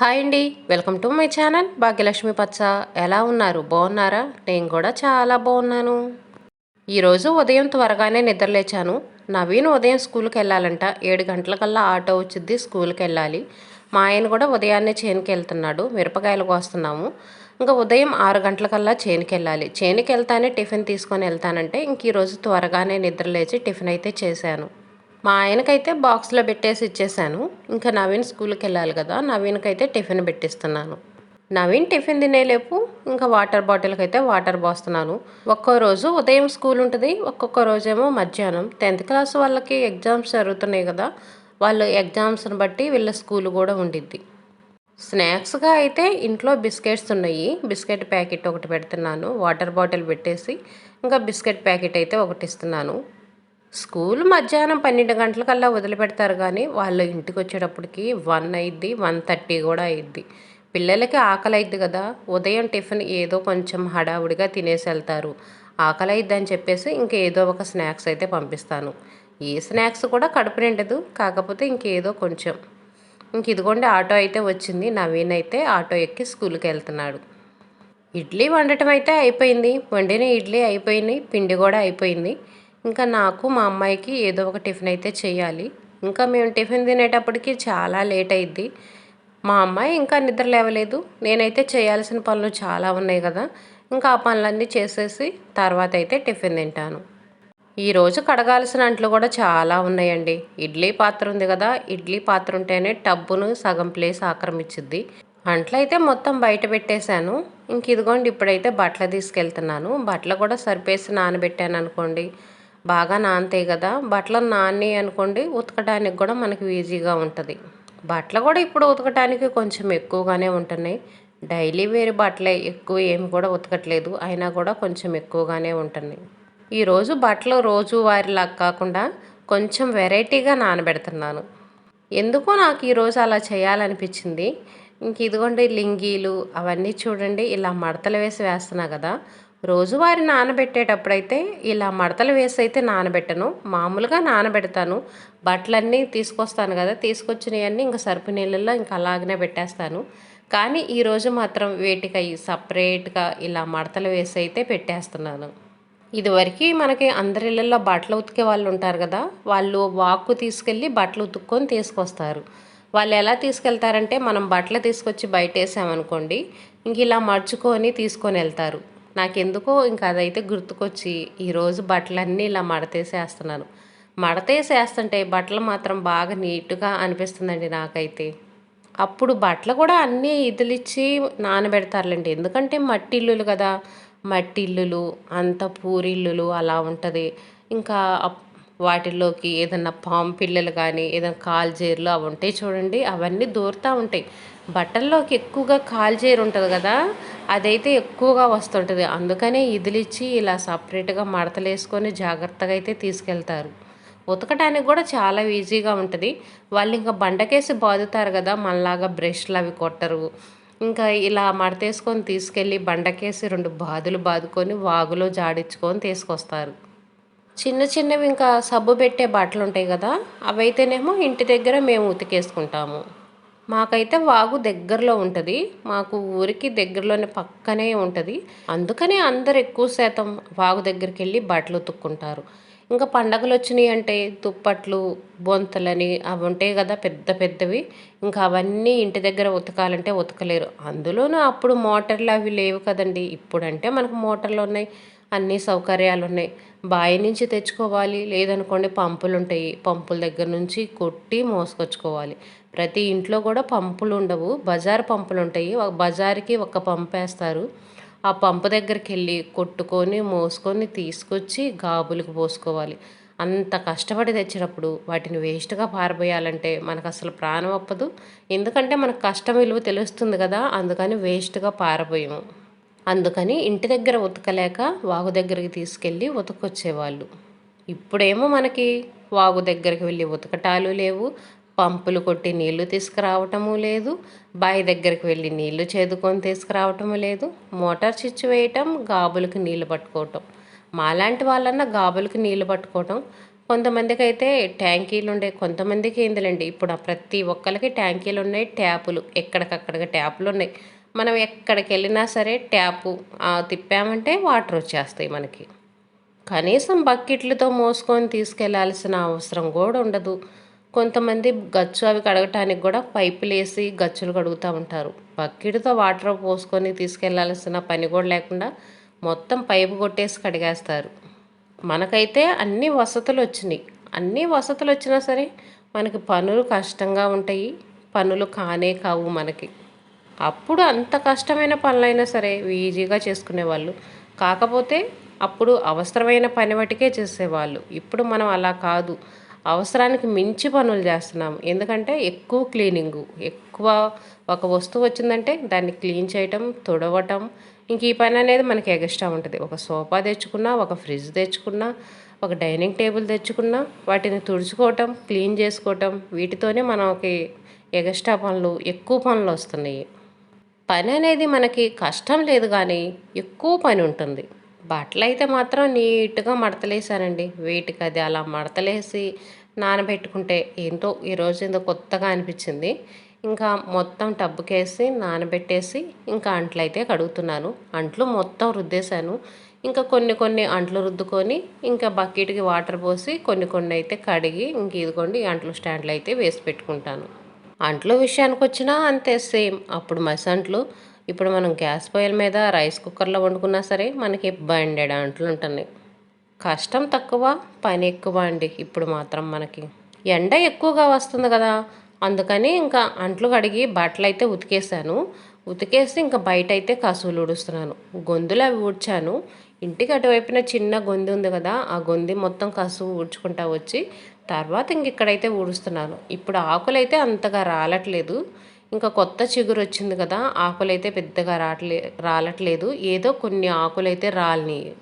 Hi అండి. Welcome to my channel Bhagyalakshmi Pachcha. ఎలా ఉన్నారు? బాగున్నారా? నేను కూడా చాలా బాగున్నాను. ఈరోజు ఉదయం త్వరగానే నిద్రలేచాను నవీన్ ఉదయం స్కూల్కి వెళ్ళాలంట. ఏడు గంటలకల్లా ఆటో వచ్చింది స్కూల్కి వెళ్ళాలి. మా ఆయన కూడా ఉదయాన్నే చేనుకి వెళ్తున్నాడు. మిరపకాయలు కోస్తున్నాము. ఇంకా ఉదయం ఆరు గంటలకల్లా చేనుకి వెళ్ళాలి. చేనుకి వెళ్తానే టిఫిన్ తీసుకొని వెళ్తానంటే ఇంక ఈరోజు త్వరగానే నిద్రలేచి టిఫిన్ అయితే చేశాను. మా ఆయనకైతే బాక్స్లో పెట్టేసి ఇచ్చేసాను. ఇంకా నవీన్ స్కూల్కి వెళ్ళాలి కదా నవీన్కైతే టిఫిన్ పెట్టిస్తున్నాను. నవీన్ టిఫిన్ తినేలేపు ఇంకా వాటర్ బాటిల్కి అయితే వాటర్ పోస్తున్నాను. ఒక్కో రోజు ఉదయం స్కూల్ ఉంటుంది ఒక్కొక్క రోజేమో మధ్యాహ్నం. టెన్త్ క్లాస్ వాళ్ళకి ఎగ్జామ్స్ జరుగుతున్నాయి కదా వాళ్ళు ఎగ్జామ్స్ని బట్టి వీళ్ళ స్కూల్ కూడా ఉండిద్ది. స్నాక్స్గా అయితే ఇంట్లో బిస్కెట్స్ ఉన్నాయి. బిస్కెట్ ప్యాకెట్ ఒకటి పెడుతున్నాను వాటర్ బాటిల్ పెట్టేసి ఇంకా బిస్కెట్ ప్యాకెట్ అయితే ఒకటి ఇస్తున్నాను. స్కూల్ మధ్యాహ్నం పన్నెండు గంటలకల్లా వదిలిపెడతారు కానీ వాళ్ళు ఇంటికి వచ్చేటప్పటికి వన్ అయిద్ది వన్ థర్టీ కూడా అయిద్ది. పిల్లలకి ఆకలి అయిద్ది కదా ఉదయం టిఫిన్ ఏదో కొంచెం హడావుడిగా తినేసి వెళ్తారు. ఆకలి అయిద్ది అని చెప్పేసి ఇంకేదో ఒక స్నాక్స్ అయితే పంపిస్తాను. ఏ స్నాక్స్ కూడా కడుపు నిండదు కాకపోతే ఇంకేదో కొంచెం. ఇంక ఇదిగోండి ఆటో అయితే వచ్చింది. నవీన్ అయితే ఆటో ఎక్కి స్కూల్కి వెళ్తున్నాడు. ఇడ్లీ వండటం అయితే అయిపోయింది. వండిన ఇడ్లీ అయిపోయింది పిండి కూడా అయిపోయింది. ఇంకా నాకు మా అమ్మాయికి ఏదో ఒక టిఫిన్ అయితే చేయాలి. ఇంకా మేము టిఫిన్ తినేటప్పటికి చాలా లేట్ అయింది మా అమ్మాయి ఇంకా నిద్ర లేవలేదు. నేనైతే చేయాల్సిన పనులు చాలా ఉన్నాయి కదా. ఇంకా ఆ పనులన్నీ చేసేసి తర్వాత అయితే టిఫిన్ తింటాను. ఈరోజు కడగాల్సిన అంట్లు కూడా చాలా ఉన్నాయండి. ఇడ్లీ పాత్ర ఉంది కదా. ఇడ్లీ పాత్ర ఉంటేనే టబ్బును సగం ప్లేస్ ఆక్రమించింది అంట్లు అయితే మొత్తం బయట పెట్టేశాను. ఇంక ఇదిగోండి ఇప్పుడైతే బట్టలు తీసుకెళ్తున్నాను. బట్టలు కూడా సరిపేసి నానబెట్టాను అనుకోండి. బాగా నానతాయి కదా బట్టలు నాని అనుకోండి ఉతకడానికి కూడా మనకి ఈజీగా ఉంటుంది. బట్టలు కూడా ఇప్పుడు ఉతకడానికి కొంచెం ఎక్కువగానే ఉంటున్నాయి. డైలీ వేరే బట్టలే ఎక్కువ ఏమి కూడా ఉతకట్లేదు అయినా కూడా కొంచెం ఎక్కువగానే ఉంటున్నాయి. ఈరోజు బట్టలు రోజు వారిలాగా కాకుండా కొంచెం వెరైటీగా నానబెడుతున్నాను. ఎందుకో నాకు ఈరోజు అలా చేయాలనిపించింది. ఇంక ఇదిగోండి లింగీలు అవన్నీ చూడండి ఇలా మడతలు వేసి వేస్తున్నా కదా రోజువారి నానబెట్టేటప్పుడైతే ఇలా మడతలు వేసి అయితే నానబెట్టను. మామూలుగా నానబెడతాను. బట్టలన్నీ తీసుకొస్తాను కదా తీసుకొచ్చినవన్నీ ఇంకా సరుపు నీళ్ళల్లో ఇంకా అలాగనే పెట్టేస్తాను. కానీ ఈరోజు మాత్రం వేటికై సపరేట్గా ఇలా మడతలు వేసి అయితే పెట్టేస్తున్నాను. ఇదివరకు మనకి అందరిళ్ళల్లో బట్టలు ఉతికే వాళ్ళు ఉంటారు కదా వాళ్ళు వాక్కు తీసుకెళ్ళి బట్టలు ఉతుక్కొని తీసుకొస్తారు. వాళ్ళు ఎలా తీసుకెళ్తారంటే మనం బట్టలు తీసుకొచ్చి బయట వేసామనుకోండి ఇంక ఇలా మర్చుకొని తీసుకొని వెళ్తారు. నాకెందుకో ఇంకా అదైతే గుర్తుకొచ్చి ఈరోజు బట్టలన్నీ ఇలా మడతేసేస్తున్నాను మడతేసేస్తుంటే బట్టలు మాత్రం బాగా నీట్గా అనిపిస్తుందండి నాకైతే. అప్పుడు బట్టలు కూడా అన్నీ ఇదిలిచ్చి నానబెడతారులేండి. ఎందుకంటే మట్టి ఇల్లులు కదా. మట్టి ఇల్లులు అంత పూరిల్లులు అలా ఉంటుంది. ఇంకా వాటిల్లోకి ఏదన్నా పాము పిల్లలు కానీ ఏదైనా కాల్జేర్లు అవి ఉంటాయి చూడండి అవన్నీ దూరుతూ ఉంటాయి. బట్టల్లోకి ఎక్కువగా కాల్చేరు ఉంటుంది కదా అదైతే ఎక్కువగా వస్తుంటుంది. అందుకనే ఇదిలిచ్చి ఇలా సపరేట్గా మడతలు వేసుకొని జాగ్రత్తగా అయితే తీసుకెళ్తారు. ఉతకడానికి కూడా చాలా ఈజీగా ఉంటుంది. వాళ్ళు ఇంకా బండకేసి బాదుతారు కదా మనలాగా బ్రష్లు అవి కొట్టరు. ఇంకా ఇలా మడతేసుకొని తీసుకెళ్ళి బండకేసి రెండు బాదులు బాదుకొని వాగులో జాడించుకొని తీసుకొస్తారు. చిన్న చిన్నవి ఇంకా సబ్బు పెట్టే బట్టలు ఉంటాయి కదా అవైతేనేమో ఇంటి దగ్గర మేము ఉతికేసుకుంటాము. మాకైతే వాగు దగ్గరలో ఉంటుంది. మాకు ఊరికి దగ్గరలోనే పక్కనే ఉంటుంది. అందుకనే అందరు ఎక్కువ శాతం వాగు దగ్గరికి వెళ్ళి బట్టలు ఉతుక్కుంటారు. ఇంకా పండగలు వచ్చినాయి అంటే దుప్పట్లు బొంతలని అవి ఉంటాయి కదా పెద్ద పెద్దవి. ఇంకా అవన్నీ ఇంటి దగ్గర ఉతకాలంటే ఉతకలేరు. అందులోనూ అప్పుడు మోటార్లు అవి లేవు కదండి. ఇప్పుడంటే మనకు మోటార్లు ఉన్నాయి. అన్ని సౌకర్యాలు ఉన్నాయి. బావి నుంచి తెచ్చుకోవాలి. లేదనుకోండి పంపులు ఉంటాయి. పంపుల దగ్గర నుంచి కొట్టి మోసుకొచ్చుకోవాలి. ప్రతి ఇంట్లో కూడా పంపులు ఉండవు. బజార్ పంపులు ఉంటాయి. బజార్కి ఒక పంపు వేస్తారు. ఆ పంపు దగ్గరికి వెళ్ళి కొట్టుకొని మోసుకొని తీసుకొచ్చి గాబులకు పోసుకోవాలి. అంత కష్టపడి తెచ్చినప్పుడు వాటిని వేస్ట్గా పారబోయాలంటే మనకు అసలు ప్రాణం అప్పదు. ఎందుకంటే మనకు కష్టం విలువ తెలుస్తుంది కదా అందుకని వేస్ట్గా పారబోయాము. అందుకని ఇంటి దగ్గర ఉతకలేక వాగు దగ్గరికి తీసుకెళ్ళి ఉతకొచ్చేవాళ్ళు. ఇప్పుడేమో మనకి వాగు దగ్గరికి వెళ్ళి ఉతకటాలు లేవు. పంపులు కొట్టి నీళ్ళు తీసుకురావటము లేదు. బావి దగ్గరికి వెళ్ళి నీళ్ళు చేదుకొని తీసుకురావటము లేదు. మోటార్ స్విచ్ వేయటం గాబులకి నీళ్ళు పట్టుకోవటం. మాలాంటి వాళ్ళన్నా గాబులకి నీళ్ళు పట్టుకోవటం. కొంతమందికి అయితే ట్యాంకీలు ఉండే కొంతమందికి ఏందిలేండి ఇప్పుడు ప్రతి ఒక్కరికి ట్యాంకీలు ఉన్నాయి ట్యాపులు ఎక్కడికక్కడికి ట్యాపులు ఉన్నాయి మనం ఎక్కడికి వెళ్ళినా సరే ట్యాపు తిప్పామంటే వాటర్ వచ్చేస్తాయి మనకి. కనీసం బకెట్లతో మోసుకొని తీసుకెళ్ళాల్సిన అవసరం కూడా ఉండదు. కొంతమంది గచ్చు అవి కడగటానికి కూడా పైపులు వేసి గచ్చులు కడుగుతూ ఉంటారు. బకెట్తో వాటర్ పోసుకొని తీసుకెళ్ళాల్సిన పని కూడా లేకుండా మొత్తం పైపు కొట్టేసి కడిగేస్తారు. మనకైతే అన్ని వసతులు వచ్చినాయి. అన్ని వసతులు వచ్చినా సరే మనకి పనులు కష్టంగా ఉంటాయి. పనులు కానే కావు మనకి. అప్పుడు అంత కష్టమైన పనులైనా సరే ఈజీగా చేసుకునేవాళ్ళు. కాకపోతే అప్పుడు అవసరమైన పని వాటికే చేసేవాళ్ళు. ఇప్పుడు మనం అలా కాదు. అవసరానికి మించి పనులు చేస్తున్నాం ఎందుకంటే ఎక్కువ క్లీనింగు ఎక్కువ ఒక వస్తువు వచ్చిందంటే దాన్ని క్లీన్ చేయటం తుడవటం ఇంక ఈ పని అనేది మనకి ఎగస్ట్రా ఉంటుంది. ఒక సోఫా తెచ్చుకున్నా ఒక ఫ్రిడ్జ్ తెచ్చుకున్నా ఒక డైనింగ్ టేబుల్ తెచ్చుకున్నా వాటిని తుడుచుకోవటం క్లీన్ చేసుకోవటం వీటితోనే మనకి ఎగస్ట్రా పనులు ఎక్కువ పనులు వస్తున్నాయి. పని అనేది మనకి కష్టం లేదు కానీ ఎక్కువ పని ఉంటుంది. బట్టలు అయితే మాత్రం నీట్గా మడతలేసానండి. వీటికి అది అలా మడతలేసి నానబెట్టుకుంటే ఏంటో ఈరోజు ఏందో కొత్తగా అనిపించింది. ఇంకా మొత్తం టబ్బుకేసి నానబెట్టేసి ఇంకా అంట్లు అయితే కడుగుతున్నాను. అంట్లు మొత్తం రుద్దేశాను. ఇంకా కొన్ని కొన్ని అంట్లు రుద్దుకొని ఇంకా బకెట్కి వాటర్ పోసి కొన్ని కొన్ని అయితే కడిగి ఇంక ఇదిగోండి అంట్లు స్టాండ్లు అయితే వేసి పెట్టుకుంటాను. అంట్లు విషయానికి వచ్చినా అంతే సేమ్. అప్పుడు మసంట్లు ఇప్పుడు మనం గ్యాస్ పొయ్యిల మీద రైస్ కుక్కర్లో వండుకున్నా సరే మనకి బండెడ్ అంట్లు ఉంటున్నాయి. కష్టం తక్కువ పని ఎక్కువ అండి. ఇప్పుడు మాత్రం మనకి ఎండ ఎక్కువగా వస్తుంది కదా. అందుకని ఇంకా అంట్లు కడిగి బట్టలు అయితే ఉతికేసాను. ఉతికేసి ఇంకా బయట అయితే కసువులు ఊడుస్తున్నాను. గొంతులు అవి ఊడ్చాను. ఇంటికి అటువైపున చిన్న గొంతు ఉంది కదా ఆ గొంది మొత్తం కసువు ఊడ్చుకుంటా వచ్చి తర్వాత ఇంక ఇక్కడైతే ఊడుస్తున్నాను. ఇప్పుడు ఆకులైతే అంతగా రాలట్లేదు. ఇంకా కొత్త చిగురు వచ్చింది కదా ఆకులైతే పెద్దగా రావట్లే రాలట్లేదు. ఏదో కొన్ని ఆకులైతే రాలినాయి.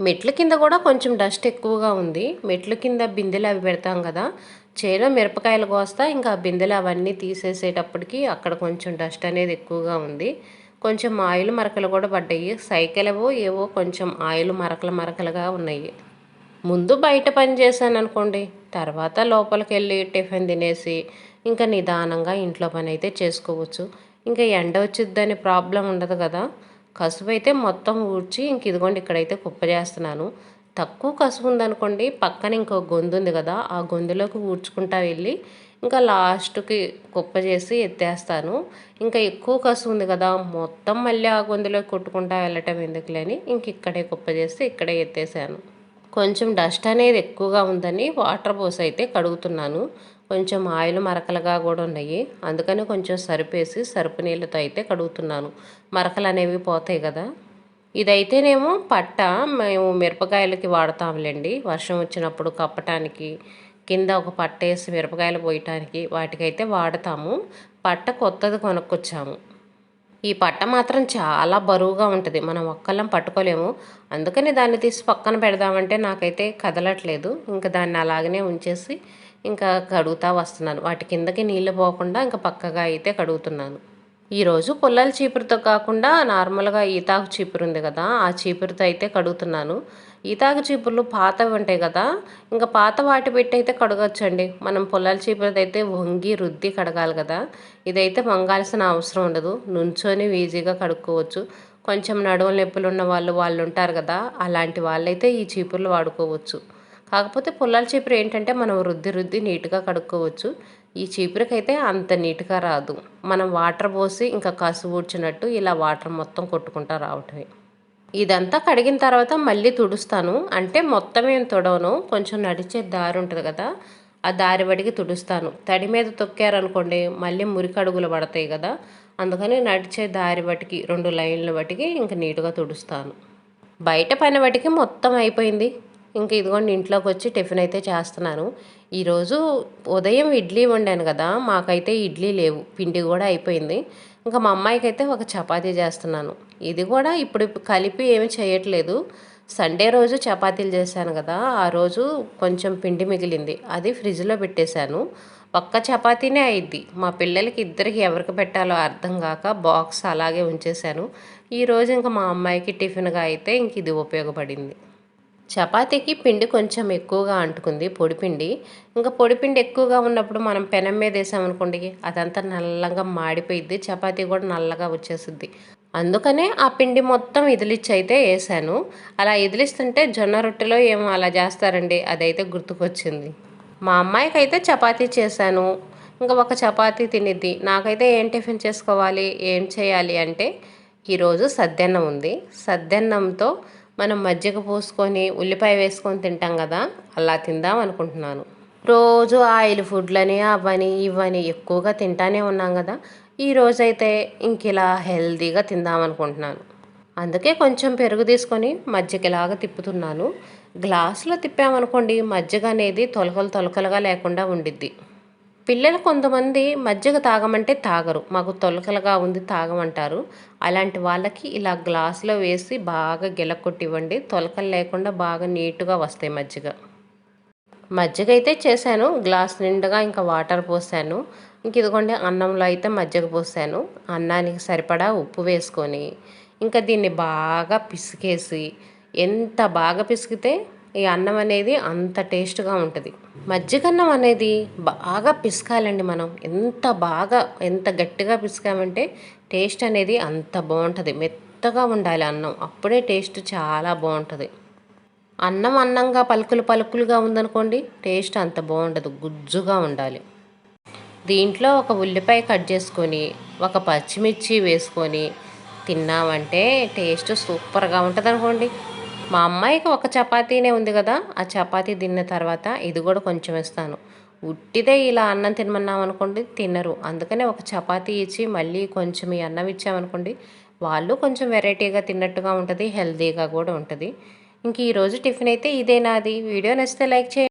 మెట్ల కింద కూడా కొంచెం డస్ట్ ఎక్కువగా ఉంది. మెట్ల కింద బిందెలు అవి పెడతాం కదా చేలో మిరపకాయలు కోస్తా ఇంకా బిందెలు అవన్నీ తీసేసేటప్పటికి అక్కడ కొంచెం డస్ట్ అనేది ఎక్కువగా ఉంది. కొంచెం ఆయిల్ మరకలు కూడా పడ్డాయి. సైకిల్ ఏవో ఏవో కొంచెం ఆయిల్ మరకలు మరకలుగా ఉన్నాయి. ముందు బయట పని చేశాను అనుకోండి తర్వాత లోపలికి వెళ్ళి టిఫిన్ తినేసి ఇంకా నిదానంగా ఇంట్లో పని అయితే చేసుకోవచ్చు. ఇంకా ఎండ వచ్చిద్దని ప్రాబ్లం ఉండదు కదా. కసుపు అయితే మొత్తం ఊడ్చి ఇంక ఇదిగోండి ఇక్కడైతే కుప్ప చేస్తున్నాను. తక్కువ కసువు ఉందనుకోండి పక్కన ఇంకో గొంతు ఉంది కదా ఆ గొంతులోకి ఊడ్చుకుంటా వెళ్ళి ఇంకా లాస్ట్కి కుప్ప చేసి ఎత్తేస్తాను. ఇంకా ఎక్కువ కసువు ఉంది కదా మొత్తం మళ్ళీ ఆ గొంతులోకి కొట్టుకుంటా వెళ్ళటం ఎందుకులేని ఇంక ఇక్కడే కుప్ప చేసి ఇక్కడే ఎత్తేసాను. కొంచెం డస్ట్ అనేది ఎక్కువగా ఉందని వాటర్ పోసి అయితే కడుగుతున్నాను. కొంచెం ఆయిల్ మరకలుగా కూడా ఉన్నాయి. అందుకని కొంచెం సరిపేసి సరుపు నీళ్ళతో అయితే కడుగుతున్నాను. మరకలు అనేవి పోతాయి కదా. ఇదైతేనేమో పట్ట మేము మిరపకాయలకి వాడతాంలేండి. వర్షం వచ్చినప్పుడు కప్పటానికి కింద ఒక పట్ట వేసి మిరపకాయలు పోయటానికి వాటికైతే వాడతాము. పట్ట కొత్తది కొనుక్కొచ్చాము. ఈ పట్ట మాత్రం చాలా బరువుగా ఉంటుంది. మనం ఒక్కళ్ళం పట్టుకోలేము. అందుకని దాన్ని తీసి పక్కన పెడదామంటే నాకైతే కదలట్లేదు. ఇంకా దాన్ని అలాగనే ఉంచేసి ఇంకా కడుగుతా వస్తున్నాను. వాటి కిందకి నీళ్ళు పోకుండా ఇంకా పక్కగా అయితే కడుగుతున్నాను. ఈరోజు పుల్లల చీపురుతో కాకుండా నార్మల్గా ఈతాకు చీపురు ఉంది కదా ఆ చీపురుతో అయితే కడుగుతున్నాను. ఈతాకు చీపుర్లు పాతవి ఉంటాయి కదా ఇంకా పాత వాటి పెట్టి అయితే కడగచ్చండి. మనం పుల్లల చీపురుతో అయితే వంగి రుద్ది కడగాలి కదా ఇదైతే వంగాల్సిన అవసరం ఉండదు. నుంచొని ఈజీగా కడుక్కోవచ్చు. కొంచెం నడువుల నొప్పులు ఉన్న వాళ్ళు వాళ్ళు ఉంటారు కదా అలాంటి వాళ్ళైతే ఈ చీపుర్లు వాడుకోవచ్చు. కాకపోతే పుల్లాల చీపురు ఏంటంటే మనం రుద్ది రుద్ది నీట్గా కడుక్కోవచ్చు. ఈ చీపురకైతే అంత నీట్గా రాదు. మనం వాటర్ పోసి ఇంకా కసు ఊడ్చినట్టు ఇలా వాటర్ మొత్తం కొట్టుకుంటా రావటమే. ఇదంతా కడిగిన తర్వాత మళ్ళీ తుడుస్తాను. అంటే మొత్తం ఏం తుడవను కొంచెం నడిచే దారి ఉంటుంది కదా ఆ దారి బడికి తుడుస్తాను. తడి మీద తొక్కారనుకోండి మళ్ళీ మురికడుగులు పడతాయి కదా అందుకని నడిచే దారి బట్టికి రెండు లైన్ల బట్టికి ఇంక నీట్గా తుడుస్తాను. బయట పని బట్టికి మొత్తం అయిపోయింది. ఇంక ఇదిగోండి ఇంట్లోకి వచ్చి టిఫిన్ అయితే చేస్తున్నాను. ఈరోజు ఉదయం ఇడ్లీ వండాను కదా మాకైతే ఇడ్లీ లేవు పిండి కూడా అయిపోయింది. ఇంకా మా అమ్మాయికి అయితే ఒక చపాతీ చేస్తున్నాను. ఇది కూడా ఇప్పుడు కలిపి ఏమి చేయట్లేదు. సండే రోజు చపాతీలు చేశాను కదా ఆ రోజు కొంచెం పిండి మిగిలింది అది ఫ్రిడ్జ్లో పెట్టేశాను. ఒక్క చపాతీనే అయింది మా పిల్లలకి ఇద్దరికి ఎవరికి పెట్టాలో అర్థం కాక బాక్స్ అలాగే ఉంచేశాను. ఈరోజు ఇంకా మా అమ్మాయికి టిఫిన్గా అయితే ఇంక ఇది ఉపయోగపడింది. చపాతీకి పిండి కొంచెం ఎక్కువగా అంటుకుంది పొడిపిండి. ఇంకా పొడిపిండి ఎక్కువగా ఉన్నప్పుడు మనం పెనం మీద వేసామనుకోండి అదంతా నల్లగా మాడిపోయిద్ది చపాతీ కూడా నల్లగా వచ్చేసిద్ది. అందుకనే ఆ పిండి మొత్తం ఇదిలిచ్చి అయితే వేసాను. అలా ఇదిలిస్తుంటే జొన్న రొట్టెలో ఏమో అలా చేస్తారండి అదైతే గుర్తుకొచ్చింది. మా అమ్మాయికి అయితే చపాతీ చేశాను. ఇంకా ఒక చపాతీ తినిద్ది. నాకైతే ఏం టిఫిన్ చేసుకోవాలి ఏం చేయాలి అంటే ఈరోజు సద్దెన్నం ఉంది. సద్దెన్నంతో మనం మజ్జిగ పోసుకొని ఉల్లిపాయ వేసుకొని తింటాం కదా అలా తిందాం అనుకుంటున్నాను. రోజు ఆయిల్ ఫుడ్లని అవని ఇవని ఎక్కువగా తింటానే ఉన్నాం కదా. ఈ రోజైతే ఇంక ఇలా హెల్తీగా తిందాం అనుకుంటున్నాను. అందుకే కొంచెం పెరుగు తీసుకొని మజ్జిగలాగా తిప్పుతున్నాను. గ్లాసులో తిప్పామనుకోండి మజ్జిగ అనేది తొలకలు తొలకలుగా లేకుండా ఉండిద్ది. పిల్లలు కొంతమంది మజ్జిగ తాగమంటే తాగరు. మాకు తొలకలుగా ఉంది తాగమంటారు. అలాంటి వాళ్ళకి ఇలా గ్లాసులో వేసి బాగా గిలకొట్టివ్వండి తొలకలు లేకుండా బాగా నీట్గా వస్తాయి మజ్జిగ. మజ్జిగ అయితే చేశాను. గ్లాస్ నిండుగా ఇంకా వాటర్ పోసాను. ఇంక ఇదిగోండి అన్నంలో అయితే మజ్జిగ పోసాను. అన్నానికి సరిపడా ఉప్పు వేసుకొని ఇంకా దీన్ని బాగా పిసికేసి ఎంత బాగా పిసికితే ఈ అన్నం అనేది అంత టేస్ట్గా ఉంటుంది. మజ్జిగన్నం అనేది బాగా పిసకాలండి మనం. ఎంత బాగా ఎంత గట్టిగా పిసికామంటే టేస్ట్ అనేది అంత బాగుంటుంది. మెత్తగా ఉండాలి అన్నం. అప్పుడే టేస్ట్ చాలా బాగుంటుంది. అన్నం అన్నంగా పలుకులు పలుకులుగా ఉందనుకోండి టేస్ట్ అంత బాగుండదు. గుజ్జుగా ఉండాలి. దీంట్లో ఒక ఉల్లిపాయ కట్ చేసుకొని ఒక పచ్చిమిర్చి వేసుకొని తిన్నామంటే టేస్ట్ సూపర్గా ఉంటుంది అనుకోండి మా అమ్మాయికి ఒక చపాతీనే ఉంది కదా ఆ చపాతీ తిన్న తర్వాత ఇది కూడా కొంచెం ఇస్తాను ఉట్టిదే ఇలా అన్నం తినమన్నాం అనుకోండి తినరు. అందుకనే ఒక చపాతీ ఇచ్చి మళ్ళీ కొంచెం ఈ అన్నం ఇచ్చామనుకోండి వాళ్ళు కొంచెం వెరైటీగా తిన్నట్టుగా ఉంటుంది హెల్తీగా కూడా ఉంటుంది. ఇంక ఈరోజు టిఫిన్ అయితే ఇదే నాది. వీడియో నచ్చితే లైక్ చేయండి.